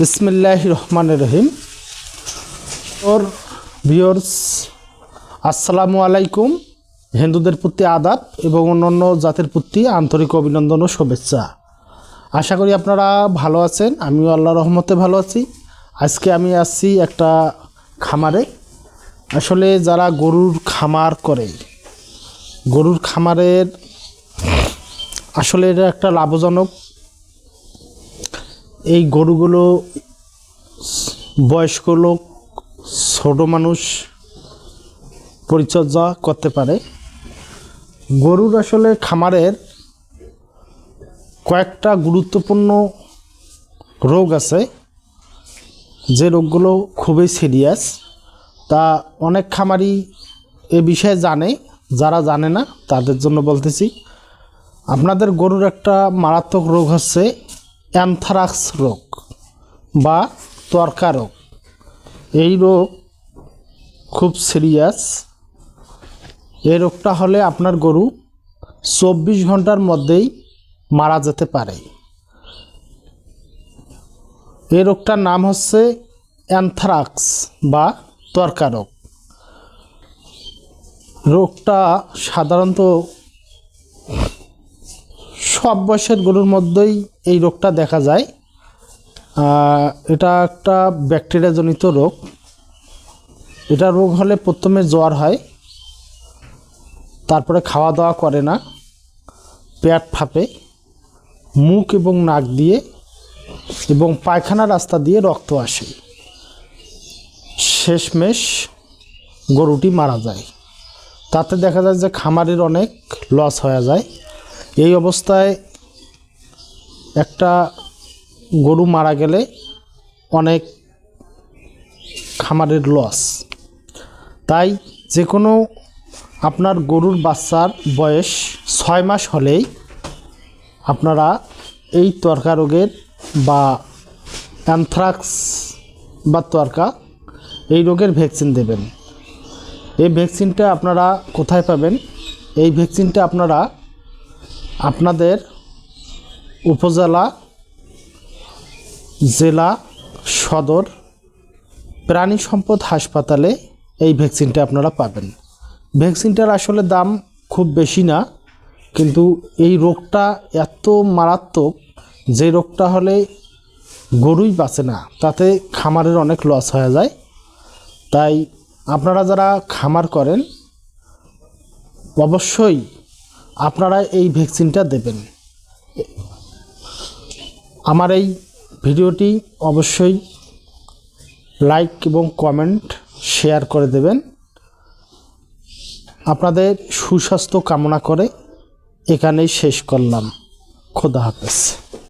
বিসমিল্লাহ রহমান রহিম। ওর ভিওর্স আসসালামু আলাইকুম। হিন্দুদের প্রতি আদাব এবং অন্যান্য জাতির প্রতি আন্তরিক অভিনন্দন ও শুভেচ্ছা। আশা করি আপনারা ভালো আছেন, আমিও আল্লাহ রহমতে ভালো আছি। আজকে আমি আসছি একটা খামারে। আসলে যারা গরুর খামার করে, গরুর খামারের আসলে এটা একটা লাভজনক এই গরুগুলো বয়স্ক লোক, ছোটো মানুষ পরিচর্যা করতে পারে। গরুর আসলে খামারের কয়েকটা গুরুত্বপূর্ণ রোগ আছে। যে রোগগুলো খুবই সিরিয়াস তা অনেক খামারি এ বিষয়ে জানে, যারা জানে না, তাদের জন্য বলতেছি, আপনাদের গরুর একটা মারাত্মক রোগ হচ্ছে অ্যানথ্রাক্স রোগ বা তর্কা রোগ এই রোগ খুব সিরিয়াস। এই রোগটা হলে আপনার গরু চব্বিশ ঘণ্টার মধ্যেই মারা যেতে পারে। এই রোগটার নাম হচ্ছে অ্যানথ্রাক্স বা তর্কা রোগ রোগটা সাধারণত সব বয়সের গরুর মধ্যেই এই রোগটা দেখা যায়। এটা একটা ব্যাকটেরিয়াজনিত রোগ। এটা রোগ হলে প্রথমে জ্বর হয়, তারপরে খাওয়া দাওয়া করে না, পেট ফাঁপে, মুখ এবং নাক দিয়ে এবং পায়খানা রাস্তা দিয়ে রক্ত আসে। শেষমেশ গরুটি মারা যায়। তাতে দেখা যায় যে খামারের অনেক লস হয়ে যায়। এই অবস্থায় একটা গরু মারা গেলে অনেক খামারের লস তাই যে কোনো আপনার গরুর বাচ্চার বয়স ছয় মাস হলেই আপনারা এই তর্কা রোগের বা অ্যানথ্রাক্স বা তর্কা এই রোগের ভ্যাকসিন দেবেন। এই ভ্যাকসিনটা আপনারা কোথায় পাবেন? এই ভ্যাকসিনটা আপনারা আপনাদের উপজেলা, জেলা, সদর, প্রাণী সম্পদ হাসপাতালে এই ভ্যাকসিনটা আপনারা পাবেন। ভ্যাকসিনটার আসলে দাম খুব বেশি না, কিন্তু এই রোগটা এত মারাত্মক, যে রোগটা হলে গরুই বাঁচে না, তাতে খামারের অনেক লস হয়ে যায়। তাই আপনারা যারা খামার করেন, অবশ্যই আপনারা এই ভ্যাকসিনটা দেবেন। আমার এই ভিডিওটি অবশ্যই লাইক এবং কমেন্ট, শেয়ার করে দেবেন। আপনাদের সুস্বাস্থ্য কামনা করে এখানেই শেষ করলাম। খোদা হাফেজ।